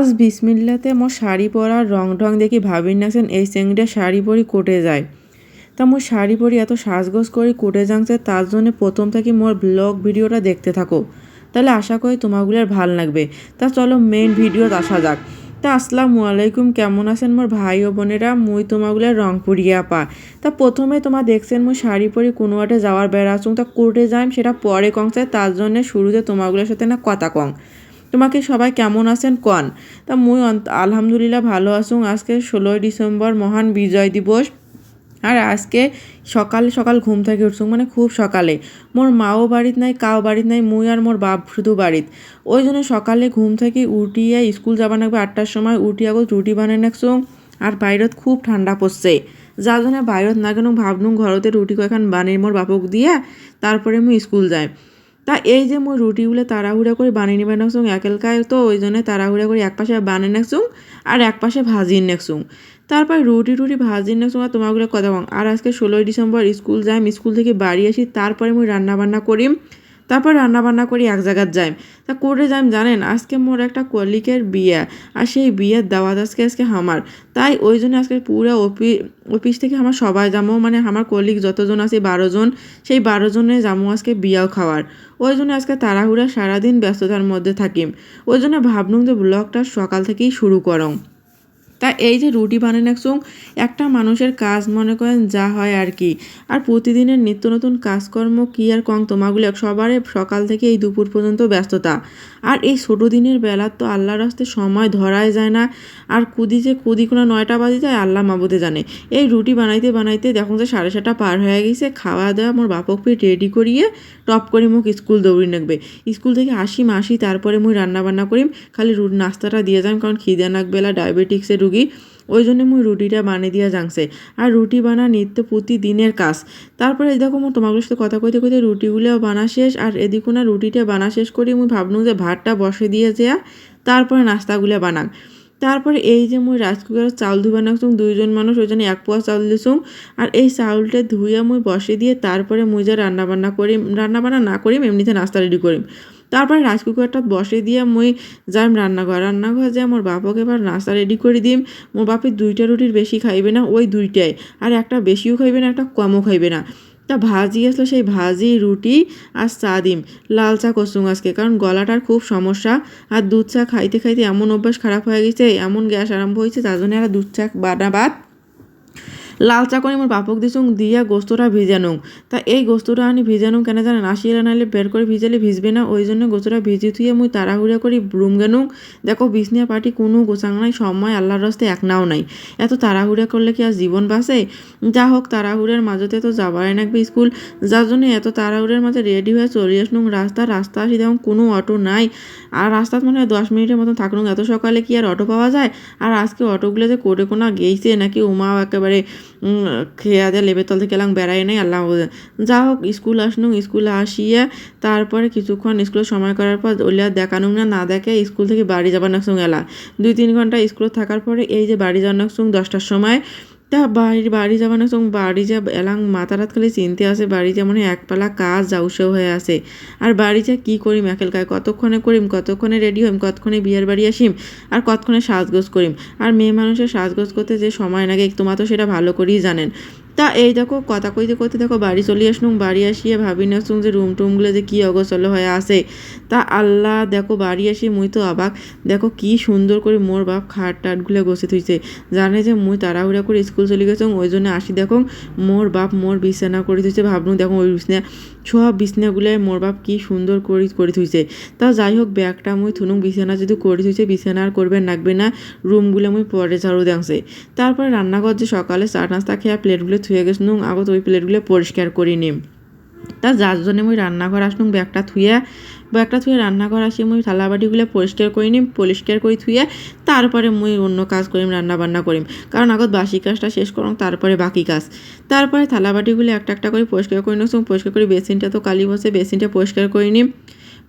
আজ বিসমিল্লাতে মোর শাড়ি পরার রং ঢং দেখি ভাবির নাছেন এই চেংড়ে শাড়ি পরি কোটে যায়। তা মোর শাড়ি পরি এত সাজগোজ করি কোটে যাংছে তার জন্য প্রথম থেকে মোর ব্লগ ভিডিওটা দেখতে থাকো। তাহলে আশা করি তোমাগুলোর ভালো লাগবে। তা চলো মেইন ভিডিওত আসা যাক। তা আসসালামু আলাইকুম, কেমন আছেন মোর ভাই ও বোনেরা? মুই তোমাগুলো রং পরিয়া পা তা প্রথমে তোমার দেখছেন মুই শাড়ি পরি কোনো আটে যাওয়ার বেড়াচুং তা কোর্টে যাইম, সেটা পরে কংছে, তার জন্য শুরুতে তোমাগুলোর সাথে না কথা কং। তোমাকে সবাই কেমন আছেন? কন? তা মুই আলহামদুলিল্লাহ ভালো আছুং। আজকে ষোলোই ডিসেম্বর, মহান বিজয় দিবস। আর আজকে সকাল সকাল ঘুম থেকে উঠছুং মানে খুব সকালে। মোর মাও বাড়িত নাই, কাও বাড়িত নাই, মুই আর মোর বাপ শুধু বাড়িত। ওই জন্য সকালে ঘুম থেকে উঠিয়ে স্কুল যাবা লাগবে আটটার সময়, উঠিয়ে আগত রুটি বানিয়ে নাকছুং আর বাইরত খুব ঠান্ডা পড়ছে। যার জন্য বাইরত না কেন ভাবনুং ঘরতে রুটি কয়েকখান বানিয়ে মোর বাপক দিয়া, তারপরে মুই স্কুল যাই। তা এই যে মই রুটিগুলো তাড়াহুড়া করে বানিয়ে নিবে একেল একেলকায় তো ওই জন্য তাড়াহুড়া করে এক পাশে বানিয়ে নাকছুং আর এক পাশে ভাজি নাকছুং তারপর রুটি টুটি ভাজি নাকছুং আর তোমাগুলো কথা বং আর আজকে ষোলোই ডিসেম্বর স্কুল যাই স্কুল থেকে বাড়ি আসি, তারপরে মুই রান্না বান্না করিম তারপর রান্না বান্না করি, এক জায়গার যাই। তা করে যাই জানেন, আজকে মোর একটা কলিকের বিয়ে, আর সেই বিয়ের দাওয়াত আজকে আজকে আমার। তাই ওই জন্য আজকে পুরো অফি, অফিস থেকে আমার সবাই যাব মানে আমার কলিগ যতজন আছে বারো জন সেই বারো জনে যাব আজকে বিয়াও খাওয়ার। ওই জন্য আজকে তাড়াহুড়া সারাদিন ব্যস্ততার মধ্যে থাকিম ওই জন্য ভাবলুম যে ব্লগটা সকাল থেকেই শুরু করং। তা এই যে রুটি বানিয়ে রাখছুং একটা মানুষের কাজ মনে করেন যা হয় আর কি। আর প্রতিদিনের নিত্য নতুন কাজকর্ম কি আর কং তোমাগুলো সবারে সকাল থেকে এই দুপুর পর্যন্ত ব্যস্ততা। আর এই ছোটো দিনের বেলা তো আল্লাহর রাস্তে সময় ধরাই যায় না। আর কুদি যে কুদি কোনো নয়টা বাজে যায়, আল্লাহ মাবুদে জানে। এই রুটি বানাইতে বানাইতে দেখুন যে সাড়ে সাতটা পার হয়ে গেছে খাওয়া দাওয়া মোর বাপক পেট রেডি করিয়ে টপ করে মুখ স্কুল দৌড়ি নাকবে। স্কুল থেকে আসি তারপরে মুই রান্না বান্না করিম, খালি নাস্তাটা দিয়ে যাম কারণ খিদে নাকবেলা ডায়াবেটিক্সের রুগী। ওই জন্য মুই রুটিটা বানিয়ে দিয়া যাংছে আর রুটি বানা নিত্য প্রতিদিনের কাজ। তারপরে দেখো মোর তোমাগুলোর সাথে কথা কইতে কইতে রুটিগুলো বানা শেষ। আর এদিকে না রুটিটা বানা শেষ করি মুই ভাবনু যে ভাতটা বসে দিয়ে যেয়া, তারপরে নাস্তাগুলো বানাক। তারপরে এই যে মুই রাইস চাউল ধুয়ে বানাচ্ছুং দুইজন মানুষ, ওই জন্য এক পোয়া চাউল দিছুং আর এই চাউলটা ধুইয়া মুই বসে দিয়ে তারপরে মুই যা রান্না বান্না করিম রান্না বান্না না করিম, এমনিতে নাস্তা রেডি করিম। তারপরে রাইস কুকারটা বসে দিয়ে মুই যাইম রান্নাঘর। রান্নাঘর যে মোর বাপকে এবার নাস্তা রেডি করে দিম। মোর বাপে দুইটা রুটির বেশি খাইবে না, ওই দুইটাই। আর একটা বেশিও খাইবে না, একটা কমও খাইবে না। তা ভাজি আসলো সেই ভাজি, রুটি আর চা দিম। লাল চা করছুং আজকে কারণ গলাটার খুব সমস্যা। আর দুধ চা খাইতে খাইতে এমন অভ্যাস খারাপ হয়ে গেছে, এমন গ্যাস আরম্ভ হয়েছে, তার জন্য আর দুধ চা বানা বাদ লাল চা করে আমার বাপক দিছুং, দিয়া গোস্তটা ভিজানুং। তা এই গোস্তটা আনি ভিজানুং কেন জানেন আসিয়ে নাইলে বের করে ভিজালে ভিজবে না, ওই জন্য গোস্তটা ভিজি থুয়ে মুই তাড়াহুড়া করি ব্রুম গেনুং। দেখো বিছনিয়া পাটি কোনো গোছাং নাই, সময় আল্লাহর রাস্তে এক নাও নাই। এত তাড়াহুড়া করলে কি আর জীবন বাঁচে? যা হোক, তাড়াহুড়ার মাঝতে তো যাবারই নাকবে স্কুল। যার জন্য এত তাড়াহুড়ার মাঝে রেডি হয়ে চলে আসনুং। রাস্তা রাস্তা আসি দেখুন কোনো অটো নাই। আর রাস্তাত মনে হয় দশ মিনিটের মতন থাকুন। এত সকালে কি আর অটো পাওয়া যায়? আর আজকে অটোগুলো যে করে কোনা গেইছে নাকি উমাও একেবারে উম, খেয়া দেয়া লেবেতল থেকে এলাম বেড়াই নাই আল্লাহ যা হোক স্কুল আসনু স্কুলে আসিয়ে তারপরে কিছুক্ষণ স্কুলে সময় করার পর ওলিয়া দেখানুম না না দেখে স্কুল থেকে বাড়ি যাবার নাকসুং এলা দুই তিন ঘণ্টা স্কুলে থাকার পরে এই যে বাড়ি যাওয়ার নাকসুং দশটার সময় তা বাড়ির বাড়ি যাবার নাকসুং বাড়ি যা এলাং মাথা রাত খালি চিনতে আসে, বাড়ি যা মনে একপালা কাজ যাউসেও হয়ে আসে। আর বাড়ি যা কী করিম একেলকায় কতক্ষণে করিম? কতক্ষণে রেডি হইম? কতক্ষণে বিয়ের বাড়ি আসিম? আর কতক্ষণে সাজগোজ করিম? আর মেয়ে মানুষের সাজগোজ করতে যে সময় লাগে তোমার তো সেটা ভালো করেই জানেন। তা এই দেখো, কথা কইতে কইতে দেখো বাড়ি চলে আসনুম বাড়ি আসিয়ে ভাবি নাসুং যে রুম টুমগুলো যে কী অগোছল হয়ে আছে। তা আল্লাহ দেখো বাড়ি আসি মুই তো অবাক, দেখো কি সুন্দর করে মোর বাপ খাট টাটগুলো গোছে থুইছে। জানে যে মুই তাড়াহুড়া করে স্কুল চলে গেছে ওই জন্য আসি দেখো মোর বাপ মোর বিছানা করে থুইছে ভাবনু দেখো ওই বিছনা, সব বিছনাগুলাই মোর বাপ কি সুন্দর করে করে থুইছে। তা যাই হোক, ব্যাগটা মুই থুনুং বিছানা যদি করে থুইছে, বিছানা আর করবে লাগবে না রুমগুলো মুই পরে ঝাড়ু দেংছে তারপরে রান্নাঘর যে সকালে চা নাস্তা খেয়ে প্লেটগুলো থুয়ে গেছিনুং আগত ওই প্লেটগুলো পরিষ্কার করে নিম তা যার জন্য মুই রান্নাঘর আসনুম ব্যাগটা থুয়ে ব্যাগটা থুয়ে রান্নাঘর আসি মুই থালা বাটিগুলো পরিষ্কার করে নিম, পরিষ্কার করে থুয়ে তারপরে মুই অন্য কাজ করিম রান্না বান্না করিম। কারণ আগত বাসি কাজটা শেষ করুন তারপরে বাকি কাজ। তারপরে থালা বাটিগুলো একটা একটা করে পরিষ্কার করে নিচ্ছি পরিষ্কার করে বেসিনটা তো কালি বসে, বেসিনটা পরিষ্কার করে নিম।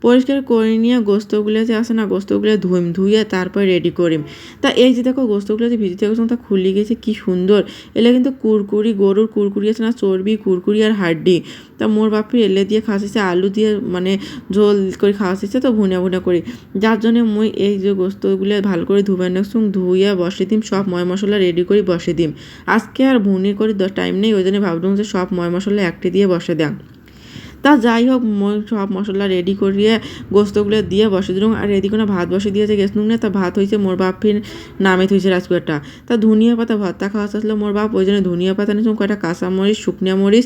পরিষ্কার করে নিয়ে গোস্তগুলো যে আছে না, গোস্তগুলো ধুইম ধুয়ে তারপর রেডি করিম। তা এই যে দেখো গোস্তগুলো যে ভিজিতে গেছিলাম তা খুলে গেছে, কি সুন্দর। এলে কিন্তু কুরকুরি, গরুর কুরকুরি আছে না, চর্বি, কুরকুরি আর হাড্ডি। তা মোর বাপি এলে দিয়ে খাওয়াচ্ছে আলু দিয়ে মানে ঝোল করে খাওয়াচ্ছে তো ভুনা ভুনা করি। যার জন্য মুই এই যে গোস্তগুলো ভালো করে ধুবার নেক্সুম ধুইয়া বসে দিম, সব ময় মশলা রেডি করে বসে দিম। আজকে আর ভুনি করে টাইম নেই, ওই জন্য ভাবলাম যে সব ময় মশলা একটি দিয়ে বসে দেয়। তা যাই হোক সব মশলা রেডি করিয়ে গোস্তগুলো দিয়ে বসে দিলাম আর এদিকে না ভাত বসে দিয়েছে গেছিলাম না, তা ভাত হয়েছে মোর বাপ ফির নামে থইছে রাজকুয়ারটা তা ধনিয়া পাতা, ভর্তা খাওয়া আসলে মোর বাপ ওই জন্য ধনিয়া পাতা নিয়েছিলাম কয়টা কাঁচামরিচ, শুকনা মরিচ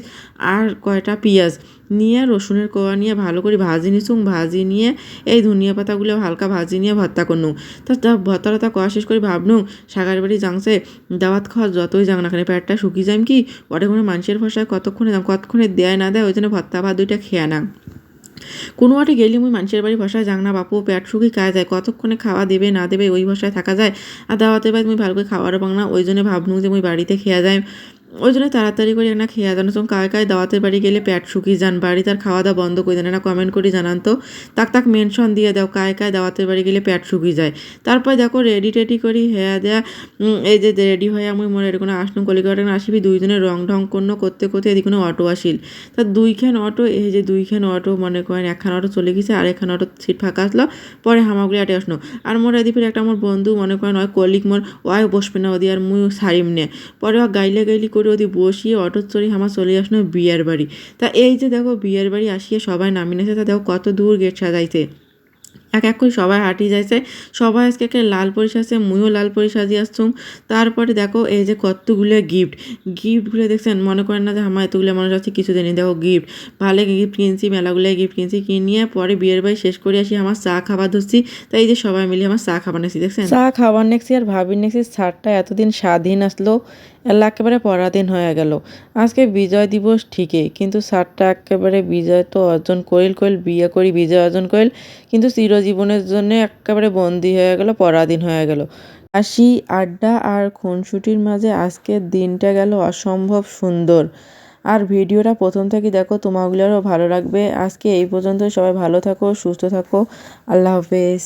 আর কয়টা পেঁয়াজ। নিয়ে, রসুনের কোয়া নিয়ে, ভালো করে ভাজি নিছুং ভাজি নিয়ে, এই ধনিয়া পাতাগুলো হালকা ভাজি নিয়ে ভর্তা করনু। তা ভর্তা টর্তা করা শেষ করে ভাবনু সাগার বাড়ি জাংছে দাওয়াত খাওয়া যতই যাং না কেন, পেটটা শুকিয়ে যাম কি ওটা কোনো মানুষের ভাষায় কতক্ষণে কতক্ষণে দেয় না দেয়, ওই জন্য ভর্তা ভাত দুইটা খেয়ে না। কোনো আটে গেলে মুই মানুষের বাড়ি ভাষায় যাং না, বাপু, পেট শুকি খাওয়া যায়, কতক্ষণে খাওয়া দেবে, না দেবে, ওই ভাষায় থাকা যায়। আর দাওয়াতে বাড়ি মুই ভালো করে খাওয়ারও পাং না, ওই জন্য ভাবনু যে মুই বাড়িতে খেয়া যায় ওই জন্য তাড়াতাড়ি করে না খেয়া জানো তখন কায় কায় দাওয়াতের বাড়ি গেলে পেট শুকিয়ে যান বাড়ি তার খাওয়া দাওয়া বন্ধ করে দেন না। কমেন্ট করে জানান তো। তাক তাক মেনশন দিয়ে দাও কায় কায় দাওয়াতের বাড়ি গেলে পেট শুকিয়ে যায়। তারপর দেখো রেডি টেডি করি, হেয়া, দেয়া এই যে রেডি হয়ে আমি মনে এরকম আসলাম কলিকাটা আসিবি, দুইজনে রং ঢং করন, করতে করতে এদিকে অটো আসিল। তা দুইখান অটো এই যে দুইখান অটো মনে করেন একখান অটো চলে গেছে, আর একখান অটো সিট ফাঁকা আসলো, পরে হামাগুলি আটে আসলো। আর মোর এদিকে একটা আমার বন্ধু মনে করেন, ওই কলিক মোর ওয়াই বসবে না ওদি আর মুই সারিম নে। পরে গাইলে গাইলি করে ওদি বসিয়ে অটো চড়ি আমার চলে আসলো বিয়ের বাড়ি। তা এই যে দেখো বিয়ের বাড়ি আসিয়ে সবাই নামিয়ে নিয়েছে তা দেখো কত দূর গেট সাজাইছে। এক এক করে সবাই হাঁটি যাইছে। সবাই আজকে একে লাল পরি সাজছে মুইও লাল পরি সাজিয়ে আসছুম। তারপরে দেখো এই যে কতগুলো গিফট গিফটগুলো দেখছেন, মনে করেন না যে আমার এতগুলো মানুষ আছে কিছু দেয়নি দেখো গিফট ভালো গিফট কিনছি, মেলাগুলো গিফট কিনছি, কিনিয়ে পরে বিয়ের বাড়ি শেষ করে আসি, আমার চা খাবার ধরছি। তাই এই যে সবাই মিলে আমার চা খাবার নেছি, দেখছেন? চা খাবার নেছি আর ভাবি নেছি, ছাড়টা এতদিন স্বাধীন আসলো, এলা একেবারে পরাধীন হয়ে গেল। আজকে বিজয় দিবস ঠিকই, কিন্তু স্যারটা একেবারে বিজয় তো অর্জন করিল করিল বিয়ে করি, বিজয় অর্জন করিল কিন্তু চিরজীবনের জন্য একেবারে বন্দি হয়ে গেল, পরাধীন হয়ে গেল। হাসি, আড্ডা আর খুনসুটির মাঝে আজকের দিনটা গেল অসম্ভব সুন্দর। আর ভিডিওটা প্রথম থেকে দেখো, তোমাগুলোরও ভালো লাগবে। আজকে এই পর্যন্ত সবাই ভালো থাকো, সুস্থ থাকো। আল্লাহ হাফেজ।